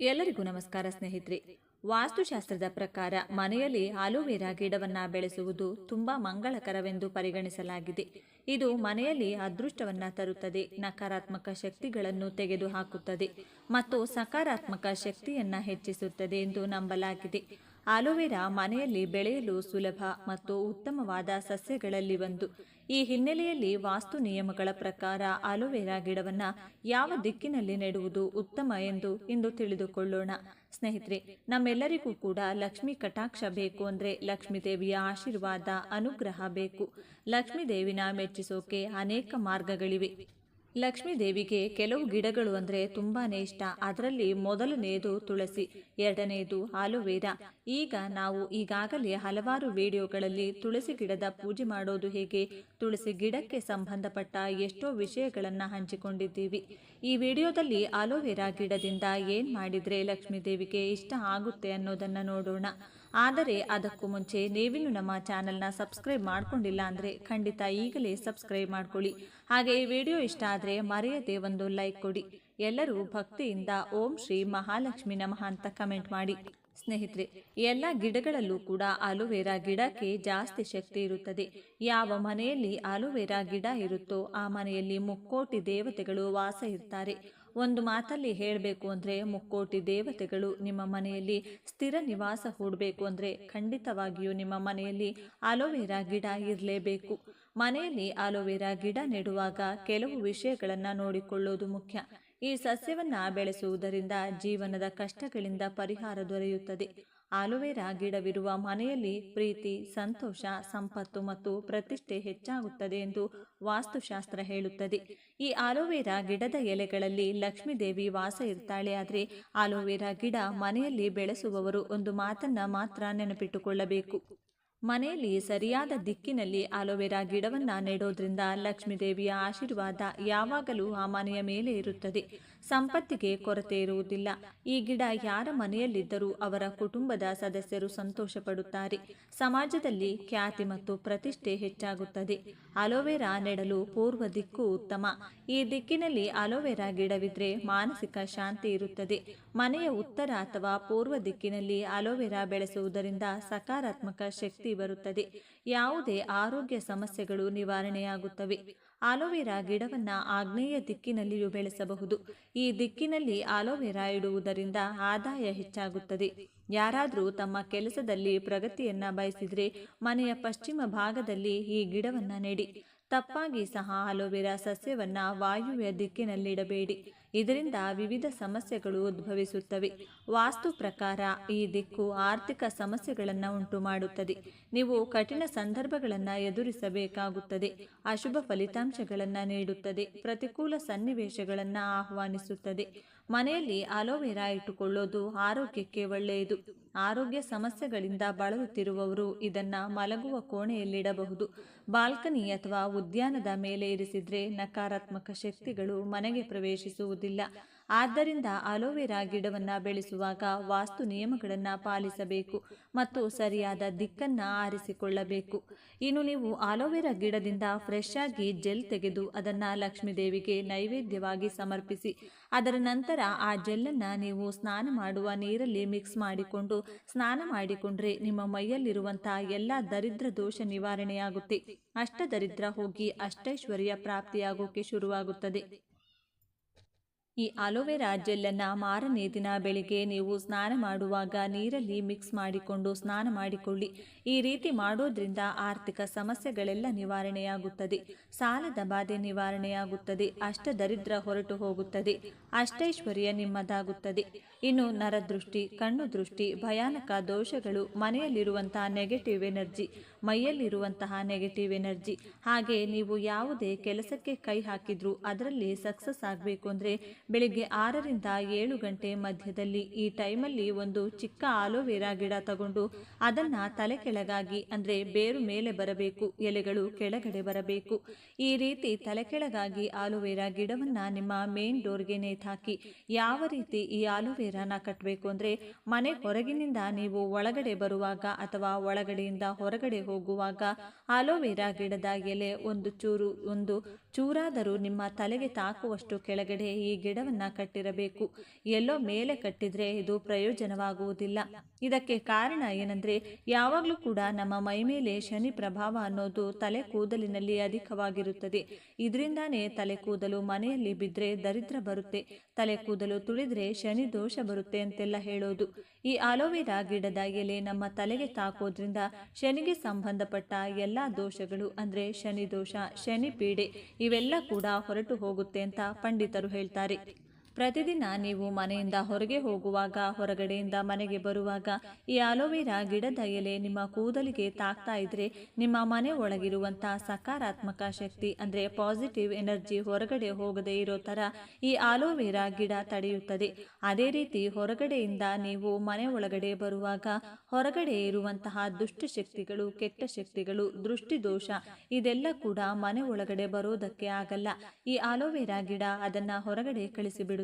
ಎಲ್ಲರಿಗೂ ನಮಸ್ಕಾರ ಸ್ನೇಹಿತರೆ. ವಾಸ್ತುಶಾಸ್ತ್ರದ ಪ್ರಕಾರ ಮನೆಯಲ್ಲಿ ಆಲೋವೆರಾ ಗಿಡವನ್ನ ಬೆಳೆಸುವುದು ತುಂಬಾ ಮಂಗಳಕರವೆಂದು ಪರಿಗಣಿಸಲಾಗಿದೆ. ಇದು ಮನೆಯಲ್ಲಿ ಅದೃಷ್ಟವನ್ನ ತರುತ್ತದೆ, ನಕಾರಾತ್ಮಕ ಶಕ್ತಿಗಳನ್ನು ತೆಗೆದುಹಾಕುತ್ತದೆ ಮತ್ತು ಸಕಾರಾತ್ಮಕ ಶಕ್ತಿಯನ್ನ ಹೆಚ್ಚಿಸುತ್ತದೆ ಎಂದು ನಂಬಲಾಗಿದೆ. ಆಲೋವೆರಾ ಮನೆಯಲ್ಲಿ ಬೆಳೆಯಲು ಸುಲಭ ಮತ್ತು ಉತ್ತಮವಾದ ಸಸ್ಯಗಳಲ್ಲಿ ಒಂದು. ಈ ಹಿನ್ನೆಲೆಯಲ್ಲಿ ವಾಸ್ತು ನಿಯಮಗಳ ಪ್ರಕಾರ ಆಲೋವೆರಾ ಗಿಡವನ್ನು ಯಾವ ದಿಕ್ಕಿನಲ್ಲಿ ನೆಡುವುದು ಉತ್ತಮ ಎಂದು ಇಂದು ತಿಳಿದುಕೊಳ್ಳೋಣ. ಸ್ನೇಹಿತರೆ, ನಮ್ಮೆಲ್ಲರಿಗೂ ಕೂಡ ಲಕ್ಷ್ಮೀ ಕಟಾಕ್ಷ ಬೇಕು ಅಂದರೆ ಲಕ್ಷ್ಮೀ ದೇವಿಯ ಆಶೀರ್ವಾದ, ಅನುಗ್ರಹ ಬೇಕು. ಲಕ್ಷ್ಮೀ ದೇವಿನ ಮೆಚ್ಚಿಸೋಕೆ ಅನೇಕ ಮಾರ್ಗಗಳಿವೆ. ಲಕ್ಷ್ಮೀ ದೇವಿಗೆ ಕೆಲವು ಗಿಡಗಳು ಅಂದರೆ ತುಂಬಾನೇ ಇಷ್ಟ. ಅದರಲ್ಲಿ ಮೊದಲನೆಯದು ತುಳಸಿ ಎರಡನೆಯದು ಆಲೋವೇರಾ ಈಗ ನಾವು ಈಗಾಗಲೇ ಹಲವಾರು ವಿಡಿಯೋಗಳಲ್ಲಿ ತುಳಸಿ ಗಿಡದ ಪೂಜೆ ಮಾಡೋದು ಹೇಗೆ, ತುಳಸಿ ಗಿಡಕ್ಕೆ ಸಂಬಂಧಪಟ್ಟ ಎಷ್ಟೋ ವಿಷಯಗಳನ್ನು ಹಂಚಿಕೊಂಡಿದ್ದೀವಿ. ಈ ವಿಡಿಯೋದಲ್ಲಿ ಆಲೋವೆರಾ ಗಿಡದಿಂದ ಏನು ಮಾಡಿದರೆ ಲಕ್ಷ್ಮೀ ದೇವಿಗೆ ಇಷ್ಟ ಆಗುತ್ತೆ ಅನ್ನೋದನ್ನು ನೋಡೋಣ. ಆದರೆ ಅದಕ್ಕೂ ಮುಂಚೆ ನೀವಿನ್ನು ನಮ್ಮ ಚಾನಲ್ನ ಸಬ್ಸ್ಕ್ರೈಬ್ ಮಾಡ್ಕೊಂಡಿಲ್ಲ ಅಂದರೆ ಖಂಡಿತ ಈಗಲೇ ಸಬ್ಸ್ಕ್ರೈಬ್ ಮಾಡ್ಕೊಳ್ಳಿ. ಹಾಗೆ ಈ ವಿಡಿಯೋ ಇಷ್ಟ ಆದರೆ ಮರೆಯದೆ ಒಂದು ಲೈಕ್ ಕೊಡಿ. ಎಲ್ಲರೂ ಭಕ್ತಿಯಿಂದ ಓಂ ಶ್ರೀ ಮಹಾಲಕ್ಷ್ಮಿ ನಮಃ ಅಂತ ಕಮೆಂಟ್ ಮಾಡಿ. ಸ್ನೇಹಿತರೆ, ಎಲ್ಲ ಗಿಡಗಳಲ್ಲೂ ಕೂಡ ಆಲೋವೆರಾ ಗಿಡಕ್ಕೆ ಜಾಸ್ತಿ ಶಕ್ತಿ ಇರುತ್ತದೆ. ಯಾವ ಮನೆಯಲ್ಲಿ ಆಲೋವೆರಾ ಗಿಡ ಇರುತ್ತೋ ಆ ಮನೆಯಲ್ಲಿ ಮುಕ್ಕೋಟಿ ದೇವತೆಗಳು ವಾಸ ಇರ್ತಾರೆ. ಒಂದು ಮಾತಲ್ಲಿ ಹೇಳಬೇಕು ಅಂದರೆ, ಮುಕ್ಕೋಟಿ ದೇವತೆಗಳು ನಿಮ್ಮ ಮನೆಯಲ್ಲಿ ಸ್ಥಿರ ನಿವಾಸ ಹೂಡಬೇಕು ಅಂದರೆ ಖಂಡಿತವಾಗಿಯೂ ನಿಮ್ಮ ಮನೆಯಲ್ಲಿ ಆಲೋವೆರಾ ಗಿಡ ಇರಲೇಬೇಕು. ಮನೆಯಲ್ಲಿ ಆಲೋವೆರಾ ಗಿಡ ನೆಡುವಾಗ ಕೆಲವು ವಿಷಯಗಳನ್ನು ನೋಡಿಕೊಳ್ಳೋದು ಮುಖ್ಯ. ಈ ಸಸ್ಯವನ್ನು ಬೆಳೆಸುವುದರಿಂದ ಜೀವನದ ಕಷ್ಟಗಳಿಂದ ಪರಿಹಾರ ದೊರೆಯುತ್ತದೆ. ಆಲೋವೆರಾ ಗಿಡವಿರುವ ಮನೆಯಲ್ಲಿ ಪ್ರೀತಿ, ಸಂತೋಷ, ಸಂಪತ್ತು ಮತ್ತು ಪ್ರತಿಷ್ಠೆ ಹೆಚ್ಚಾಗುತ್ತದೆ ಎಂದು ವಾಸ್ತುಶಾಸ್ತ್ರ ಹೇಳುತ್ತದೆ. ಈ ಆಲೋವೆರಾ ಗಿಡದ ಎಲೆಗಳಲ್ಲಿ ಲಕ್ಷ್ಮೀದೇವಿ ವಾಸ ಇರ್ತಾಳೆ. ಆದರೆ ಆಲೋವೆರಾ ಗಿಡ ಮನೆಯಲ್ಲಿ ಬೆಳೆಸುವವರು ಒಂದು ಮಾತನ್ನ ಮಾತ್ರ ನೆನಪಿಟ್ಟುಕೊಳ್ಳಬೇಕು. ಮನೆಯಲ್ಲಿ ಸರಿಯಾದ ದಿಕ್ಕಿನಲ್ಲಿ ಅಲೋವೆರಾ ಗಿಡವನ್ನ ನೆಡೋದ್ರಿಂದ ಲಕ್ಷ್ಮೀದೇವಿಯ ಆಶೀರ್ವಾದ ಯಾವಾಗಲೂ ಆ ಮನೆಯ ಮೇಲೆ ಇರುತ್ತದೆ. ಸಂಪತ್ತಿಗೆ ಕೊರತೆ ಇರುವುದಿಲ್ಲ. ಈ ಗಿಡ ಯಾರ ಮನೆಯಲ್ಲಿದ್ದರೂ ಅವರ ಕುಟುಂಬದ ಸದಸ್ಯರು ಸಂತೋಷ ಪಡುತ್ತಾರೆ ಸಮಾಜದಲ್ಲಿ ಖ್ಯಾತಿ ಮತ್ತು ಪ್ರತಿಷ್ಠೆ ಹೆಚ್ಚಾಗುತ್ತದೆ. ಅಲೋವೆರಾ ನೆಡಲು ಪೂರ್ವ ದಿಕ್ಕು ಉತ್ತಮ. ಈ ದಿಕ್ಕಿನಲ್ಲಿ ಅಲೋವೆರಾ ಗಿಡವಿದ್ರೆ ಮಾನಸಿಕ ಶಾಂತಿ ಇರುತ್ತದೆ. ಮನೆಯ ಉತ್ತರ ಅಥವಾ ಪೂರ್ವ ದಿಕ್ಕಿನಲ್ಲಿ ಅಲೋವೆರಾ ಬೆಳೆಸುವುದರಿಂದ ಸಕಾರಾತ್ಮಕ ಶಕ್ತಿ ಬರುತ್ತದೆ. ಯಾವುದೇ ಆರೋಗ್ಯ ಸಮಸ್ಯೆಗಳು ನಿವಾರಣೆಯಾಗುತ್ತವೆ. ಅಲೋವೆರಾ ಗಿಡವನ್ನು ಆಗ್ನೇಯ ದಿಕ್ಕಿನಲ್ಲಿಯೂ ಬೆಳೆಸಬಹುದು. ಈ ದಿಕ್ಕಿನಲ್ಲಿ ಅಲೋವೆರಾ ಇಡುವುದರಿಂದ ಆದಾಯ ಹೆಚ್ಚಾಗುತ್ತದೆ. ಯಾರಾದರೂ ತಮ್ಮ ಕೆಲಸದಲ್ಲಿ ಪ್ರಗತಿಯನ್ನ ಬಯಸಿದರೆ ಮನೆಯ ಪಶ್ಚಿಮ ಭಾಗದಲ್ಲಿ ಈ ಗಿಡವನ್ನು ನೆಡಿ. ತಪ್ಪಾಗಿ ಸಹ ಅಲೋವೆರಾ ಸಸ್ಯವನ್ನು ವಾಯುವ್ಯ ದಿಕ್ಕಿನಲ್ಲಿಡಬೇಡಿ. ಇದರಿಂದ ವಿವಿಧ ಸಮಸ್ಯೆಗಳು ಉದ್ಭವಿಸುತ್ತವೆ. ವಾಸ್ತು ಪ್ರಕಾರ ಈ ದಿಕ್ಕು ಆರ್ಥಿಕ ಸಮಸ್ಯೆಗಳನ್ನು ಉಂಟು ಮಾಡುತ್ತದೆ ನೀವು ಕಠಿಣ ಸಂದರ್ಭಗಳನ್ನು ಎದುರಿಸಬೇಕಾಗುತ್ತದೆ. ಅಶುಭ ಫಲಿತಾಂಶಗಳನ್ನು ನೀಡುತ್ತದೆ. ಪ್ರತಿಕೂಲ ಸನ್ನಿವೇಶಗಳನ್ನು ಆಹ್ವಾನಿಸುತ್ತದೆ. ಮನೆಯಲ್ಲಿ ಅಲೋವೆರಾ ಇಟ್ಟುಕೊಳ್ಳೋದು ಆರೋಗ್ಯಕ್ಕೆ ಒಳ್ಳೆಯದು. ಆರೋಗ್ಯ ಸಮಸ್ಯೆಗಳಿಂದ ಬಳಲುತ್ತಿರುವವರು ಇದನ್ನು ಮಲಗುವ ಕೋಣೆಯಲ್ಲಿಡಬಹುದು. ಬಾಲ್ಕನಿ ಅಥವಾ ಉದ್ಯಾನದ ಮೇಲೆ ಇರಿಸಿದ್ರೆ ನಕಾರಾತ್ಮಕ ಶಕ್ತಿಗಳು ಮನೆಗೆ ಪ್ರವೇಶಿಸುವುದಿಲ್ಲ ಆದ್ದರಿಂದ ಅಲೋವೆರಾ ಗಿಡವನ್ನು ಬೆಳೆಸುವಾಗ ವಾಸ್ತು ನಿಯಮಗಳನ್ನು ಪಾಲಿಸಬೇಕು ಮತ್ತು ಸರಿಯಾದ ದಿಕ್ಕನ್ನು ಆರಿಸಿಕೊಳ್ಳಬೇಕು. ಇನ್ನು ನೀವು ಅಲೋವೆರಾ ಗಿಡದಿಂದ ಫ್ರೆಶ್ ಆಗಿ ಜೆಲ್ ತೆಗೆದು ಅದನ್ನು ಲಕ್ಷ್ಮೀದೇವಿಗೆ ನೈವೇದ್ಯವಾಗಿ ಸಮರ್ಪಿಸಿ, ಅದರ ನಂತರ ಆ ಜೆಲ್ಲನ್ನು ನೀವು ಸ್ನಾನ ಮಾಡುವ ನೀರಲ್ಲಿ ಮಿಕ್ಸ್ ಮಾಡಿಕೊಂಡು, ಸ್ನಾನ ಮಾಡಿಕೊಂಡ್ರೆ ನಿಮ್ಮ ಮೈಯಲ್ಲಿರುವಂತಹ ಎಲ್ಲ ದರಿದ್ರ ದೋಷ ನಿವಾರಣೆಯಾಗುತ್ತೆ. ಅಷ್ಟ ದರಿದ್ರ ಹೋಗಿ ಅಷ್ಟೈಶ್ವರ್ಯ ಪ್ರಾಪ್ತಿಯಾಗೋಕೆ ಶುರುವಾಗುತ್ತದೆ. ಈ ಅಲೋವೆರಾ ಜೆಲ್ಲನ್ನು ಮಾರನೇ ದಿನ ಬೆಳಿಗ್ಗೆ ನೀವು ಸ್ನಾನ ಮಾಡುವಾಗ ನೀರಲ್ಲಿ ಮಿಕ್ಸ್ ಮಾಡಿಕೊಂಡು ಸ್ನಾನ ಮಾಡಿಕೊಳ್ಳಿ. ಈ ರೀತಿ ಮಾಡೋದ್ರಿಂದ ಆರ್ಥಿಕ ಸಮಸ್ಯೆಗಳೆಲ್ಲ ನಿವಾರಣೆಯಾಗುತ್ತದೆ. ಸಾಲದ ಬಾಧೆ ನಿವಾರಣೆಯಾಗುತ್ತದೆ. ಅಷ್ಟ ದರಿದ್ರ ಹೊರಟು ಹೋಗುತ್ತದೆ. ಅಷ್ಟೈಶ್ವರ್ಯ ನಿಮ್ಮದಾಗುತ್ತದೆ. ಇನ್ನು ನರದೃಷ್ಟಿ ಕಣ್ಣು ದೃಷ್ಟಿ ಭಯಾನಕ ದೋಷಗಳು ಮನೆಯಲ್ಲಿರುವಂತಹ ನೆಗೆಟಿವ್ ಎನರ್ಜಿ ಮೈಯಲ್ಲಿರುವಂತಹ ನೆಗೆಟಿವ್ ಎನರ್ಜಿ ಹಾಗೆ ನೀವು ಯಾವುದೇ ಕೆಲಸಕ್ಕೆ ಕೈ ಹಾಕಿದ್ರು ಅದರಲ್ಲಿ ಸಕ್ಸಸ್ ಆಗಬೇಕು ಅಂದರೆ ಬೆಳಿಗ್ಗೆ ಆರರಿಂದ ಏಳು ಗಂಟೆ ಮಧ್ಯದಲ್ಲಿ ಈ ಟೈಮಲ್ಲಿ ಒಂದು ಚಿಕ್ಕ ಆಲೋವೆರಾ ಗಿಡ ತಗೊಂಡು ಅದನ್ನ ತಲೆ ಕೆಳಗಾಗಿ ಅಂದರೆ ಬೇರು ಮೇಲೆ ಬರಬೇಕು, ಎಲೆಗಳು ಕೆಳಗಡೆ ಬರಬೇಕು. ಈ ರೀತಿ ತಲೆ ಕೆಳಗಾಗಿ ಆಲೋವೆರಾ ಗಿಡವನ್ನು ನಿಮ್ಮ ಮೇನ್ ಡೋರ್ಗೆ ನೇತಾಕಿ ಯಾವ ರೀತಿ ಈ ಆಲೋವೆರಾನ ಕಟ್ಟಬೇಕು ಅಂದ್ರೆ ಮನೆ ಹೊರಗಿನಿಂದ ನೀವು ಒಳಗಡೆ ಬರುವಾಗ ಅಥವಾ ಒಳಗಡೆಯಿಂದ ಹೊರಗಡೆ ಹೋಗುವಾಗ ಆಲೋವೆರಾ ಗಿಡದ ಎಲೆ ಒಂದು ಚೂರು, ಒಂದು ಚೂರಾದರೂ ನಿಮ್ಮ ತಲೆಗೆ ತಾಕುವಷ್ಟು ಕೆಳಗಡೆ ಈ ಗಿಡವನ್ನು ಕಟ್ಟಿರಬೇಕು. ಎಲ್ಲೋ ಮೇಲೆ ಕಟ್ಟಿದರೆ ಇದು ಪ್ರಯೋಜನವಾಗುವುದಿಲ್ಲ. ಇದಕ್ಕೆ ಕಾರಣ ಏನಂದ್ರೆ ಯಾವಾಗಲೂ ಕೂಡ ನಮ್ಮ ಮೈ ಮೇಲೆ ಶನಿ ಪ್ರಭಾವ ಅನ್ನೋದು ತಲೆ ಕೂದಲಿನಲ್ಲಿ ಅಧಿಕವಾಗಿರುತ್ತದೆ. ಇದರಿಂದಾನೇ ತಲೆ ಕೂದಲು ಮನೆಯಲ್ಲಿ ಬಿದ್ದರೆ ದರಿದ್ರ ಬರುತ್ತೆ. ತಲೆ ಕೂದಲು ತುಳಿದ್ರೆ ಶನಿ ದೋಷ ಬರುತ್ತೆ ಅಂತೆಲ್ಲ ಹೇಳೋದು. ಈ ಆಲೋವೆರಾ ಗಿಡದ ಎಲೆ ನಮ್ಮ ತಲೆಗೆ ತಾಕೋದ್ರಿಂದ ಶನಿಗೆ ಸಂಬಂಧಪಟ್ಟ ಎಲ್ಲ ದೋಷಗಳು ಅಂದ್ರೆ ಶನಿ ದೋಷ ಶನಿ ಪೀಡೆ ಇವೆಲ್ಲ ಕೂಡ ಹೊರಟು ಹೋಗುತ್ತೆ ಅಂತ ಪಂಡಿತರು ಹೇಳ್ತಾರೆ. ಪ್ರತಿದಿನ ನೀವು ಮನೆಯಿಂದ ಹೊರಗೆ ಹೋಗುವಾಗ, ಹೊರಗಡೆಯಿಂದ ಮನೆಗೆ ಬರುವಾಗ ಈ ಆಲೋವೆರಾ ಗಿಡದ ಎಲೆ ನಿಮ್ಮ ಕೂದಲಿಗೆ ತಾಕ್ತಾ ಇದ್ರೆ ನಿಮ್ಮ ಮನೆ ಒಳಗಿರುವಂತಹ ಸಕಾರಾತ್ಮಕ ಶಕ್ತಿ, ಅಂದ್ರೆ ಪಾಸಿಟಿವ್ ಎನರ್ಜಿ ಹೊರಗಡೆ ಹೋಗದೇ ಇರೋ ತರ ಈ ಆಲೋವೆರಾ ಗಿಡ ತಡೆಯುತ್ತದೆ. ಅದೇ ರೀತಿ ಹೊರಗಡೆಯಿಂದ ನೀವು ಮನೆ ಒಳಗಡೆ ಬರುವಾಗ ಹೊರಗಡೆ ಇರುವಂತಹ ದುಷ್ಟ ಶಕ್ತಿಗಳು, ಕೆಟ್ಟ ಶಕ್ತಿಗಳು, ದೃಷ್ಟಿದೋಷ, ಇದೆಲ್ಲ ಕೂಡ ಮನೆ ಒಳಗಡೆ ಬರೋದಕ್ಕೆ ಆಗಲ್ಲ. ಈ ಆಲೋವೆರಾ ಗಿಡ ಅದನ್ನ ಹೊರಗಡೆ ಕಳಿಸಿಬಿಡುತ್ತೆ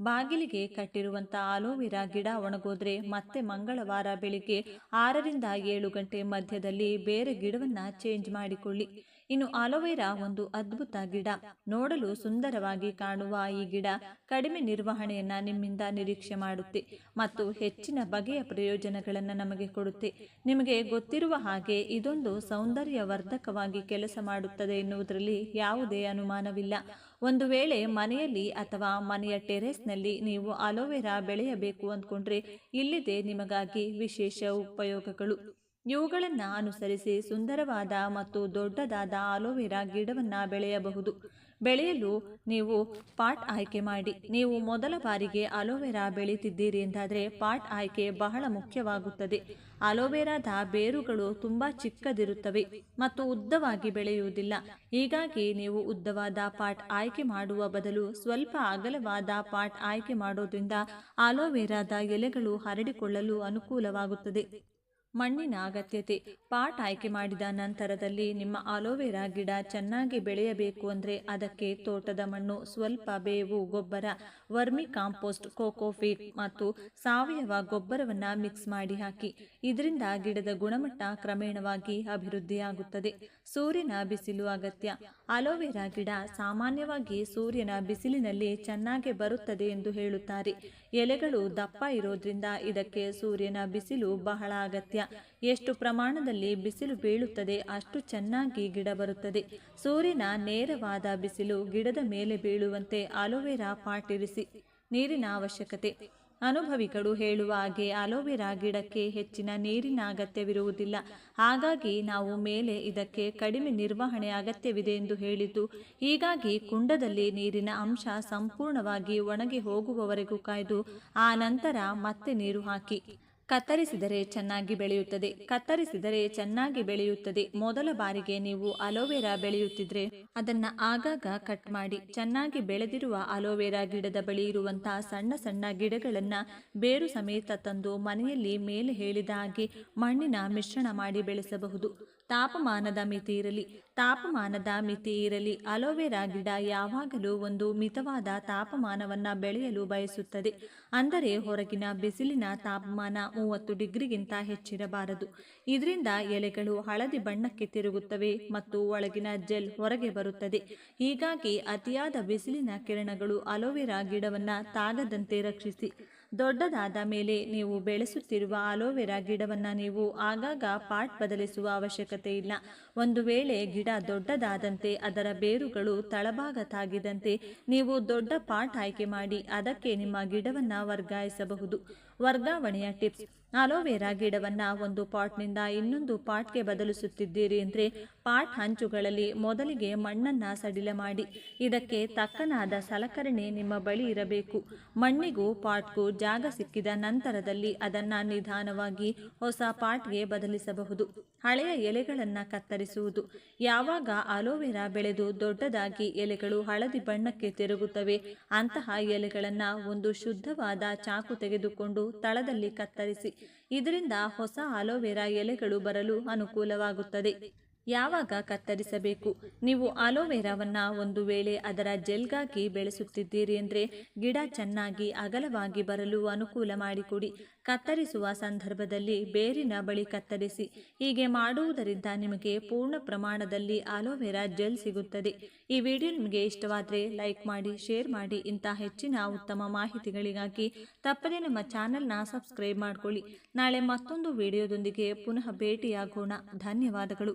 ಬಾಗಿಲಿಗೆ ಕಟ್ಟಿರುವಂತ ಆಲೋವೆರಾ ಗಿಡ ಒಣಗೋದ್ರೆ ಮತ್ತೆ ಮಂಗಳವಾರ ಬೆಳಿಗ್ಗೆ ಆರರಿಂದ ಏಳು ಗಂಟೆ ಮಧ್ಯದಲ್ಲಿ ಬೇರೆ ಗಿಡವನ್ನ ಚೇಂಜ್ ಮಾಡಿಕೊಳ್ಳಿ. ಇನ್ನು ಆಲೋವೆರಾ ಒಂದು ಅದ್ಭುತ ಗಿಡ. ನೋಡಲು ಸುಂದರವಾಗಿ ಕಾಣುವ ಈ ಗಿಡ ಕಡಿಮೆ ನಿರ್ವಹಣೆಯನ್ನ ನಿಮ್ಮಿಂದ ನಿರೀಕ್ಷೆ ಮಾಡುತ್ತೆ ಮತ್ತು ಹೆಚ್ಚಿನ ಬಗೆಯ ಪ್ರಯೋಜನಗಳನ್ನು ನಮಗೆ ಕೊಡುತ್ತೆ. ನಿಮಗೆ ಗೊತ್ತಿರುವ ಹಾಗೆ ಇದೊಂದು ಸೌಂದರ್ಯವರ್ಧಕವಾಗಿ ಕೆಲಸ ಮಾಡುತ್ತದೆ ಎನ್ನುವುದರಲ್ಲಿ ಯಾವುದೇ ಅನುಮಾನವಿಲ್ಲ. ಒಂದು ವೇಳೆ ಮನೆಯಲ್ಲಿ ಅಥವಾ ಮನೆಯ ಟೆರೆಸ್ನಲ್ಲಿ ನೀವು ಅಲೋವೆರಾ ಬೆಳೆಯಬೇಕು ಅಂದ್ಕೊಂಡ್ರೆ ಇಲ್ಲಿದೆ ನಿಮಗಾಗಿ ವಿಶೇಷ ಉಪಯೋಗಗಳು. ಇವುಗಳನ್ನು ಅನುಸರಿಸಿ ಸುಂದರವಾದ ಮತ್ತು ದೊಡ್ಡದಾದ ಅಲೋವೆರಾ ಗಿಡವನ್ನು ಬೆಳೆಯಬಹುದು. ಬೆಳೆಯಲು ನೀವು ಪಾಟ್ ಆಯ್ಕೆ ಮಾಡಿ. ನೀವು ಮೊದಲ ಬಾರಿಗೆ ಅಲೋವೆರಾ ಬೆಳೀತಿದ್ದೀರಿ ಎಂದಾದರೆ ಪಾಟ್ ಆಯ್ಕೆ ಬಹಳ ಮುಖ್ಯವಾಗುತ್ತದೆ. ಅಲೋವೆರಾದ ಬೇರುಗಳು ತುಂಬ ಚಿಕ್ಕದಿರುತ್ತವೆ ಮತ್ತು ಉದ್ದವಾಗಿ ಬೆಳೆಯುವುದಿಲ್ಲ. ಹೀಗಾಗಿ ನೀವು ಉದ್ದವಾದ ಪಾಟ್ ಆಯ್ಕೆ ಮಾಡುವ ಬದಲು ಸ್ವಲ್ಪ ಅಗಲವಾದ ಪಾಟ್ ಆಯ್ಕೆ ಮಾಡೋದ್ರಿಂದ ಅಲೋವೆರಾದ ಎಲೆಗಳು ಹರಡಿಕೊಳ್ಳಲು ಅನುಕೂಲವಾಗುತ್ತದೆ. ಮಣ್ಣಿನ ಅಗತ್ಯತೆ. ಪಾಟ್ ಆಯ್ಕೆ ಮಾಡಿದ ನಂತರದಲ್ಲಿ ನಿಮ್ಮ ಅಲೋವೆರಾ ಗಿಡ ಚೆನ್ನಾಗಿ ಬೆಳೆಯಬೇಕು ಅಂದರೆ ಅದಕ್ಕೆ ತೋಟದ ಮಣ್ಣು, ಸ್ವಲ್ಪ ಬೇವು, ಗೊಬ್ಬರ, ವರ್ಮಿ ಕಾಂಪೋಸ್ಟ್ ಕೋಕೋಫೀಟ್ ಮತ್ತು ಸಾವಯವ ಗೊಬ್ಬರವನ್ನು ಮಿಕ್ಸ್ ಮಾಡಿ ಹಾಕಿ. ಇದರಿಂದ ಗಿಡದ ಗುಣಮಟ್ಟ ಕ್ರಮೇಣವಾಗಿ ಅಭಿವೃದ್ಧಿಯಾಗುತ್ತದೆ. ಸೂರ್ಯನ ಬಿಸಿಲು ಅಗತ್ಯ. ಅಲೋವೆರಾ ಗಿಡ ಸಾಮಾನ್ಯವಾಗಿ ಸೂರ್ಯನ ಬಿಸಿಲಿನಲ್ಲಿ ಚೆನ್ನಾಗಿ ಬರುತ್ತದೆ ಎಂದು ಹೇಳುತ್ತಾರೆ. ಎಲೆಗಳು ದಪ್ಪ ಇರೋದ್ರಿಂದ ಇದಕ್ಕೆ ಸೂರ್ಯನ ಬಿಸಿಲು ಬಹಳ ಅಗತ್ಯ. ಎಷ್ಟು ಪ್ರಮಾಣದಲ್ಲಿ ಬಿಸಿಲು ಬೀಳುತ್ತದೆ ಅಷ್ಟು ಚೆನ್ನಾಗಿ ಗಿಡ ಬರುತ್ತದೆ. ಸೂರ್ಯನ ನೇರವಾದ ಬಿಸಿಲು ಗಿಡದ ಮೇಲೆ ಬೀಳುವಂತೆ ಅಲೋವೆರಾ ಪಾಟಿರಿಸಿ ನೀರಿನ ಅವಶ್ಯಕತೆ. ಅನುಭವಿಗಳು ಹೇಳುವ ಹಾಗೆ ಅಲೋವೆರಾ ಗಿಡಕ್ಕೆ ಹೆಚ್ಚಿನ ನೀರಿನ ಅಗತ್ಯವಿರುವುದಿಲ್ಲ. ಹಾಗಾಗಿ ನಾವು ಮೇಲೆ ಇದಕ್ಕೆ ಕಡಿಮೆ ನಿರ್ವಹಣೆ ಅಗತ್ಯವಿದೆ ಎಂದು ಹೇಳಿದ್ದು, ಹೀಗಾಗಿ ಕುಂಡದಲ್ಲಿ ನೀರಿನ ಅಂಶ ಸಂಪೂರ್ಣವಾಗಿ ಒಣಗಿ ಹೋಗುವವರೆಗೂ ಕಾಯ್ದು ಆ ನಂತರ ಮತ್ತೆ ನೀರು ಹಾಕಿ. ಕತ್ತರಿಸಿದರೆ ಚೆನ್ನಾಗಿ ಬೆಳೆಯುತ್ತದೆ. ಕತ್ತರಿಸಿದರೆ ಚೆನ್ನಾಗಿ ಬೆಳೆಯುತ್ತದೆ. ಮೊದಲ ಬಾರಿಗೆ ನೀವು ಅಲೋವೆರಾ ಬೆಳೆಯುತ್ತಿದ್ರೆ ಅದನ್ನ ಆಗಾಗ ಕಟ್ ಮಾಡಿ. ಚೆನ್ನಾಗಿ ಬೆಳೆದಿರುವ ಅಲೋವೆರಾ ಗಿಡದ ಬಳಿ ಇರುವಂತಹ ಸಣ್ಣ ಸಣ್ಣ ಗಿಡಗಳನ್ನ ಬೇರು ಸಮೇತ ತಂದು ಮನೆಯಲ್ಲಿ ಮೇಲೆ ಹೇಳಿದ ಹಾಗೆ ಮಣ್ಣಿನ ಮಿಶ್ರಣ ಮಾಡಿ ಬೆಳೆಸಬಹುದು. ತಾಪಮಾನದ ಮಿತಿ ಇರಲಿ. ತಾಪಮಾನದ ಮಿತಿ ಇರಲಿ. ಅಲೋವೆರಾ ಗಿಡ ಯಾವಾಗಲೂ ಒಂದು ಮಿತವಾದ ತಾಪಮಾನವನ್ನ ಬೆಳೆಯಲು ಬಯಸುತ್ತದೆ. ಅಂದರೆ ಹೊರಗಿನ ಬಿಸಿಲಿನ ತಾಪಮಾನ ಮೂವತ್ತು ಡಿಗ್ರಿಗಿಂತ ಹೆಚ್ಚಿರಬಾರದು. ಇದರಿಂದ ಎಲೆಗಳು ಹಳದಿ ಬಣ್ಣಕ್ಕೆ ತಿರುಗುತ್ತವೆ ಮತ್ತು ಒಳಗಿನ ಜೆಲ್ ಹೊರಗೆ ಬರುತ್ತದೆ. ಹೀಗಾಗಿ ಅತಿಯಾದ ಬಿಸಿಲಿನ ಕಿರಣಗಳು ಅಲೋವೆರಾ ಗಿಡವನ್ನು ತಾಗದಂತೆ ರಕ್ಷಿಸಿ. ದೊಡ್ಡದಾದ ಮೇಲೆ ನೀವು ಬೆಳೆಸುತ್ತಿರುವ ಅಲೋವೆರಾ ಗಿಡವನ್ನು ನೀವು ಆಗಾಗ ಪಾಟ್ ಬದಲಿಸುವ ಅವಶ್ಯಕತೆ ಇಲ್ಲ. ಒಂದು ವೇಳೆ ಗಿಡ ದೊಡ್ಡದಾದಂತೆ ಅದರ ಬೇರುಗಳು ತಳಭಾಗ ತಾಗಿದಂತೆ ನೀವು ದೊಡ್ಡ ಪಾಟ್ ಆಯ್ಕೆ ಮಾಡಿ ಅದಕ್ಕೆ ನಿಮ್ಮ ಗಿಡವನ್ನು ವರ್ಗಾಯಿಸಬಹುದು. ವರ್ಗಾವಣೆಯ ಟಿಪ್ಸ್. ಅಲೋವೆರಾ ಗಿಡವನ್ನ ಒಂದು ಪಾಟ್ನಿಂದ ಇನ್ನೊಂದು ಪಾಟ್ಗೆ ಬದಲಿಸುತ್ತಿದ್ದೀರಿ ಅಂದರೆ ಪಾಟ್ ಹಂಚುಗಳಲ್ಲಿ ಮೊದಲಿಗೆ ಮಣ್ಣನ್ನ ಸಡಿಲ ಮಾಡಿ, ಇದಕ್ಕೆ ತಕ್ಕನಾದ ಸಲಕರಣೆ ನಿಮ್ಮ ಬಳಿ ಇರಬೇಕು. ಮಣ್ಣಿಗೂ ಪಾಟ್ಗೂ ಜಾಗ ಸಿಕ್ಕಿದ ನಂತರದಲ್ಲಿ ಅದನ್ನ ನಿಧಾನವಾಗಿ ಹೊಸ ಪಾಟ್ಗೆ ಬದಲಿಸಬಹುದು. ಹಳೆಯ ಎಲೆಗಳನ್ನು ಕತ್ತರಿಸುವುದು. ಯಾವಾಗ ಅಲೋವೆರಾ ಬೆಳೆದು ದೊಡ್ಡದಾಗಿ ಎಲೆಗಳು ಹಳದಿ ಬಣ್ಣಕ್ಕೆ ತಿರುಗುತ್ತವೆ, ಅಂತಹ ಎಲೆಗಳನ್ನು ಒಂದು ಶುದ್ಧವಾದ ಚಾಕು ತೆಗೆದುಕೊಂಡು ತಳದಲ್ಲಿ ಕತ್ತರಿಸಿ ಇದರಿಂದ ಹೊಸ ಅಲೋವೆರಾ ಎಲೆಗಳು ಬರಲು ಅನುಕೂಲವಾಗುತ್ತದೆ. ಯಾವಾಗ ಕತ್ತರಿಸಬೇಕು? ನೀವು ಅಲೋವೆರಾವನ್ನು ಒಂದು ವೇಳೆ ಅದರ ಜೆಲ್ಗಾಗಿ ಬೆಳೆಸುತ್ತಿದ್ದೀರಿ ಅಂದರೆ ಗಿಡ ಚೆನ್ನಾಗಿ ಅಗಲವಾಗಿ ಬರಲು ಅನುಕೂಲ ಮಾಡಿಕೊಡಿ. ಕತ್ತರಿಸುವ ಸಂದರ್ಭದಲ್ಲಿ ಬೇರಿನ ಬಳಿ ಕತ್ತರಿಸಿ. ಹೀಗೆ ಮಾಡುವುದರಿಂದ ನಿಮಗೆ ಪೂರ್ಣ ಪ್ರಮಾಣದಲ್ಲಿ ಅಲೋವೆರಾ ಜೆಲ್ ಸಿಗುತ್ತದೆ. ಈ ವಿಡಿಯೋ ನಿಮಗೆ ಇಷ್ಟವಾದರೆ ಲೈಕ್ ಮಾಡಿ, ಶೇರ್ ಮಾಡಿ. ಇಂಥ ಹೆಚ್ಚಿನ ಉತ್ತಮ ಮಾಹಿತಿಗಳಿಗಾಗಿ ತಪ್ಪದೇ ನಮ್ಮ ಚಾನೆಲ್ನ ಸಬ್ಸ್ಕ್ರೈಬ್ ಮಾಡಿಕೊಳ್ಳಿ. ನಾಳೆ ಮತ್ತೊಂದು ವಿಡಿಯೋದೊಂದಿಗೆ ಪುನಃ ಭೇಟಿಯಾಗೋಣ. ಧನ್ಯವಾದಗಳು.